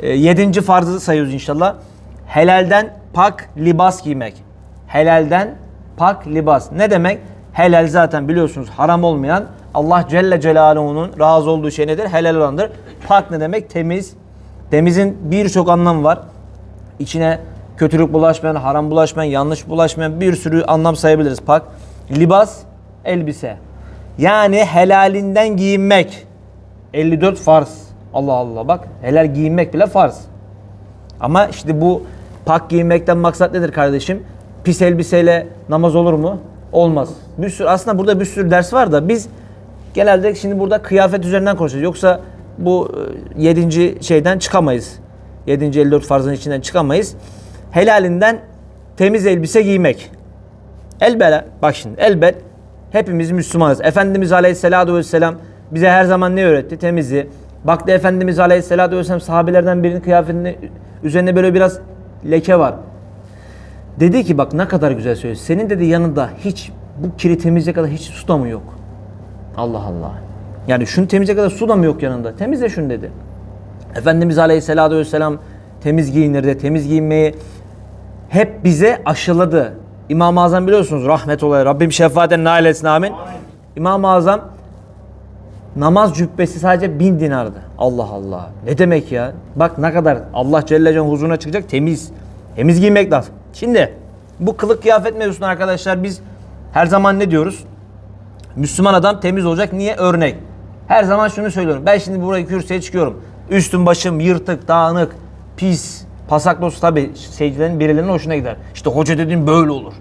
E, yedinci farzı sayıyoruz inşallah. Helalden pak libas giymek. Helalden pak libas. Ne demek? Helal zaten biliyorsunuz haram olmayan Allah Celle Celaluhu'nun razı olduğu şey nedir? Helal olandır. Pak ne demek? Temiz. Temizin birçok anlamı var. İçine kötülük bulaşmayan, haram bulaşmayan, yanlış bulaşmayan bir sürü anlam sayabiliriz pak. Libas, elbise. Yani helalinden giyinmek. 54 farz. Allah Allah bak helal giyinmek bile farz. Ama işte bu pak giyinmekten maksat nedir kardeşim? Pis elbiseyle namaz olur mu? Olmaz. Bir sürü aslında burada bir sürü ders var da biz genelde şimdi burada kıyafet üzerinden konuşacağız. Yoksa bu 7. şeyden çıkamayız. 7. 54 farzın içinden çıkamayız. Helalinden temiz elbise giymek. Elbette bak şimdi elbet hepimiz Müslümanız. Efendimiz Aleyhisselatü Vesselam bize her zaman ne öğretti? Temizi. Baktı Efendimiz Aleyhisselatü Vesselam sahabelerden birinin kıyafetinde üzerinde böyle biraz leke var. Dedi ki bak ne kadar güzel söylüyor. Senin dedi yanında hiç bu kiri temizleyecek kadar hiç su da mı yok? Allah Allah. Yani şunu temizleyecek kadar su da mı yok yanında? Temizle şunu dedi. Efendimiz Aleyhisselatü Vesselam temiz giyinirdi. Temiz giyinmeyi hep bize aşıladı. İmam-ı Azam biliyorsunuz rahmet olaya Rabbim şefaaten nail etsin amin. İmam-ı Azam namaz cübbesi sadece bin dinardı. Allah Allah. Ne demek ya? Bak ne kadar Allah Celle Celaluhu huzuruna çıkacak temiz. Temiz giymek lazım. Şimdi bu kılık kıyafet mevzusunda arkadaşlar biz her zaman ne diyoruz? Müslüman adam temiz olacak. Niye? Örnek. Her zaman şunu söylüyorum. Ben şimdi buraya kürsüye çıkıyorum. Üstüm başım yırtık, dağınık, pis, pasaklos tabi seyircilerin birilerinin hoşuna gider. İşte hoca dediğin böyle olur.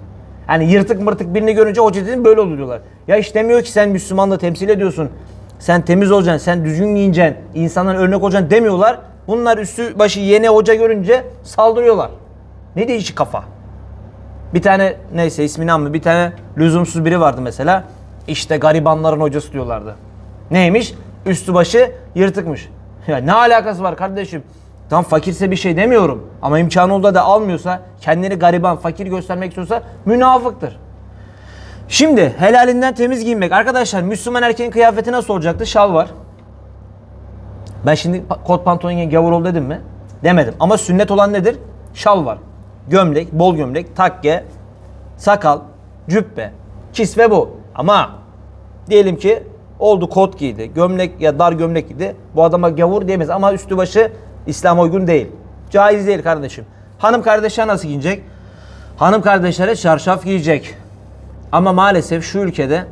Yani yırtık mırtık birini görünce hoca dediğin böyle olur diyorlar. Ya iş demiyor ki sen Müslümanlığı temsil ediyorsun. Sen temiz olacaksın, sen düzgün giyineceksin, insanlara örnek olacaksın demiyorlar. Bunlar üstü başı yeni hoca görünce saldırıyorlar. Ne değişik kafa. Bir tane neyse ismini anmı bir tane lüzumsuz biri vardı mesela. İşte garibanların hocası diyorlardı. Neymiş? Üstü başı yırtıkmış. Ya ne alakası var kardeşim? Tam fakirse bir şey demiyorum. Ama imkanı olduğunda da almıyorsa, kendini gariban, fakir göstermek istiyorsa münafıktır. Şimdi helalinden temiz giyinmek. Arkadaşlar Müslüman erkeğin kıyafeti nasıl olacaktı? Şal var. Ben şimdi kot pantolon giyen gavur ol dedim mi? Demedim. Ama sünnet olan nedir? Şal var. Gömlek, bol gömlek, takke, sakal, cübbe, kisve bu. Ama diyelim ki oldu kot giydi, gömlek ya dar gömlek giydi. Bu adama gavur diyemeyiz ama üstü başı İslam uygun değil. Caiz değil kardeşim. Hanım kardeşler nasıl giyecek? Hanım kardeşlere çarşaf giyecek. Ama maalesef şu ülkede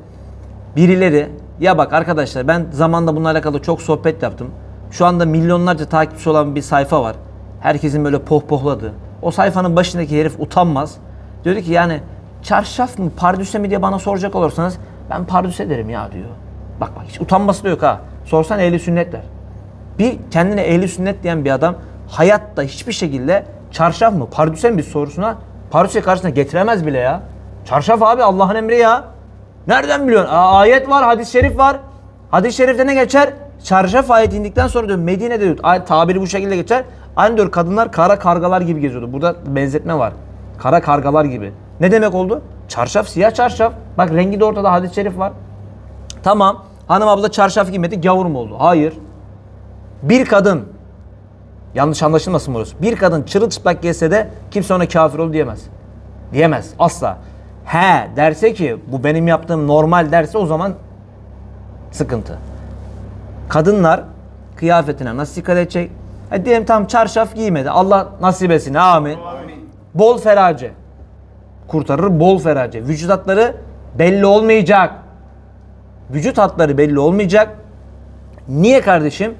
birileri ya bak arkadaşlar ben zamanda bununla alakalı çok sohbet yaptım. Şu anda milyonlarca takipçisi olan bir sayfa var. Herkesin böyle pohpohladığı. O sayfanın başındaki herif utanmaz. Diyor ki yani çarşaf mı pardüse mi diye bana soracak olursanız ben pardüse derim ya diyor. Bak bak hiç utanması da yok ha. Sorsan ehli sünnetler. Bir kendine ehli sünnet diyen bir adam hayatta hiçbir şekilde çarşaf mı pardüse mi bir sorusuna pardüse karşısına getiremez bile ya. Çarşaf abi Allah'ın emri ya. Nereden biliyorsun? Aa, ayet var, hadis-i şerif var. Hadis-i şerifte ne geçer? Çarşaf ayet indikten sonra diyor Medine'de diyor tabiri bu şekilde geçer. Aynı diyor kadınlar kara kargalar gibi geziyordu. Burada benzetme var. Kara kargalar gibi. Ne demek oldu? Çarşaf, siyah çarşaf. Bak rengi de ortada hadis-i şerif var. Tamam. Hanım abla çarşaf giymedi. Gavur mu oldu? Hayır. Bir kadın yanlış anlaşılmasın burası. Bir kadın çırılçıplak gelse de kimse ona kafir ol diyemez. Diyemez. Asla. He derse ki bu benim yaptığım normal derse o zaman sıkıntı. Kadınlar kıyafetine nasıl dikkat edecek? E diyelim tam çarşaf giymedi. Allah nasip etsin. Amin. Bol ferace. Kurtarır bol ferace. Vücut hatları belli olmayacak. Vücut hatları belli olmayacak. Niye kardeşim?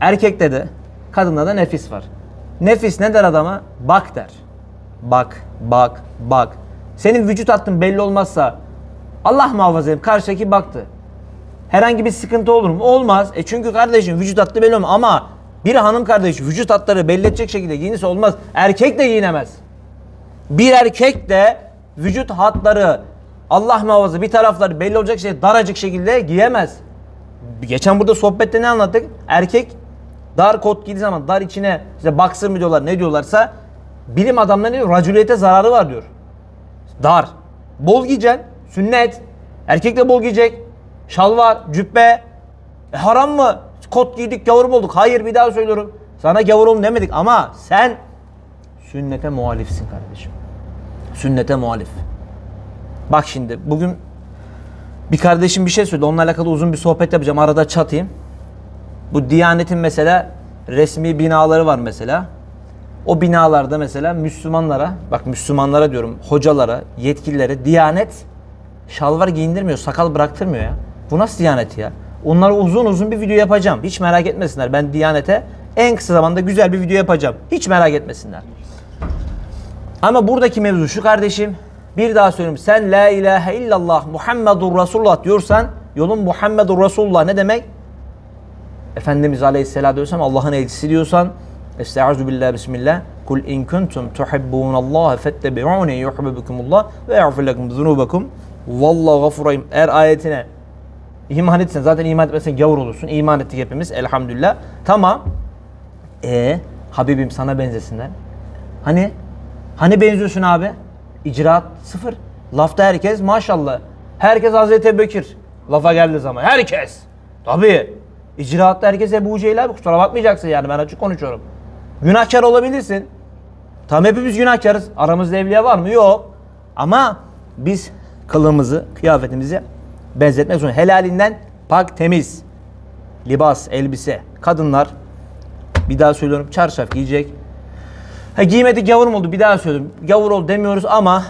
Erkekte de kadında da nefis var. Nefis ne der adama? Bak der. Bak, bak, bak. Senin vücut hattın belli olmazsa Allah muhafaza edeyim karşıdaki baktı. Herhangi bir sıkıntı olur mu? Olmaz. E çünkü kardeşim vücut hattı belli olmaz ama bir hanım kardeş vücut hatları belli edecek şekilde giyinirse olmaz. Erkek de giyinemez. Bir erkek de vücut hatları Allah muhafaza bir tarafları belli olacak şey daracık şekilde giyemez. Geçen burada sohbette ne anlattık? Erkek dar kot giydiği zaman dar içine işte boxer mı diyorlar ne diyorlarsa bilim adamları diyor? Racüliyete zararı var diyor. Dar. Bol giyeceksin. Sünnet. Erkek de bol giyecek. Şalvar, cübbe. E haram mı? Kot giydik, gavur olduk? Hayır bir daha söylüyorum. Sana gavur demedik ama sen sünnete muhalifsin kardeşim. Sünnete muhalif. Bak şimdi bugün bir kardeşim bir şey söyledi. Onunla alakalı uzun bir sohbet yapacağım. Arada çatayım. Bu Diyanet'in mesela resmi binaları var mesela. O binalarda mesela Müslümanlara, bak Müslümanlara diyorum, hocalara, yetkililere Diyanet şalvar giyindirmiyor, sakal bıraktırmıyor ya. Bu nasıl Diyanet ya? Onlara uzun uzun bir video yapacağım. Hiç merak etmesinler. Ben Diyanet'e en kısa zamanda güzel bir video yapacağım. Hiç merak etmesinler. Ama buradaki mevzu şu kardeşim. Bir daha söyleyeyim. Sen la ilahe illallah Muhammedur Resulullah diyorsan yolun Muhammedur Resulullah ne demek? Efendimiz Aleyhisselatü Vesselam Allah'ın elçisi diyorsan Estaizu billah bismillah Kul in kuntum tuhibbunallaha fettebi'uni yuhibbukumullah ve yağfir lekum zunubakum Vallahu gafurayim Eğer ayetine iman etsen zaten iman etmesen gavur olursun. İman ettik hepimiz elhamdülillah. Tamam. E Habibim sana benzesinler. Hani? Hani benziyorsun abi? İcraat sıfır. Lafta herkes maşallah. Herkes Hazreti Bekir. Lafa geldiği zaman. Herkes. Tabii. İcraatta herkes Ebu Cehil abi. Kusura bakmayacaksın yani ben açık konuşuyorum. Günahkar olabilirsin. Tam hepimiz günahkarız. Aramızda evliya var mı? Yok. Ama biz kılığımızı, kıyafetimizi benzetmek zorunda. Helalinden pak, temiz. Libas, elbise. Kadınlar bir daha söylüyorum çarşaf giyecek. Ha giymedik gavur mu oldu? Bir daha söylüyorum. Gavur ol demiyoruz ama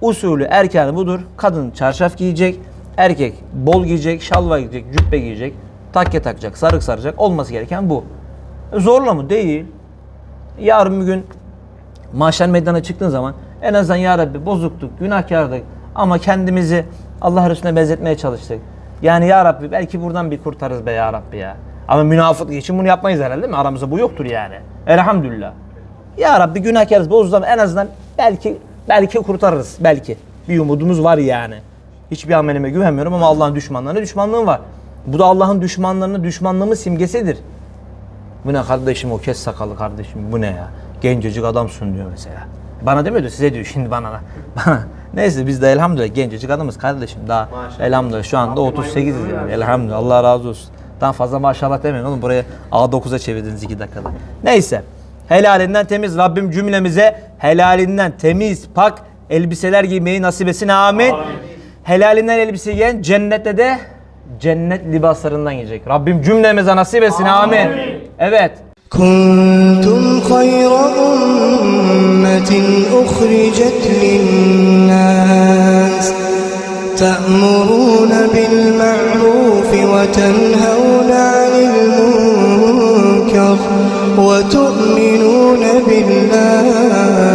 usulü erkanı budur. Kadın çarşaf giyecek. Erkek bol giyecek, şalva giyecek, cübbe giyecek. Takke takacak, sarık saracak. Olması gereken bu. Zorla mı? Değil. Yarın bir gün mahşer meydana çıktığın zaman en azından ya Rabbi bozuktuk, günahkardık ama kendimizi Allah Resulüne benzetmeye çalıştık. Yani ya Rabbi belki buradan bir kurtarırız be ya Rabbi ya. Ama münafıklık için bunu yapmayız herhalde değil mi? Aramızda bu yoktur yani. Elhamdülillah. Ya Rabbi günahkarız bozduğumuz zaman en azından belki belki kurtarırız belki. Bir umudumuz var yani. Hiçbir amelime güvenmiyorum ama Allah'ın düşmanlarına düşmanlığım var. Bu da Allah'ın düşmanlarına düşmanlığımın simgesidir. Bu ne kardeşim o kes sakalı kardeşim bu ne ya? Gencecik adamsın diyor mesela. Bana demiyordu size diyor şimdi bana. bana. Neyse biz de elhamdülillah gencecik adamız kardeşim. Daha elhamdülillah şu anda 38 yani. Elhamdülillah Allah razı olsun. Daha fazla maşallah demeyin oğlum buraya A9'a çevirdiniz 2 dakikada. Neyse. Helalinden temiz Rabbim cümlemize helalinden temiz pak elbiseler giymeyi nasip etsin amin. Helalinden elbise giyen cennette de cennet libaslarından giyecek. Rabbim cümlemize nasip etsin amin. Evet. كنتم خير أمة أخرجت للناس تأمرون بالمعروف وتنهون عن المنكر وتؤمنون بالله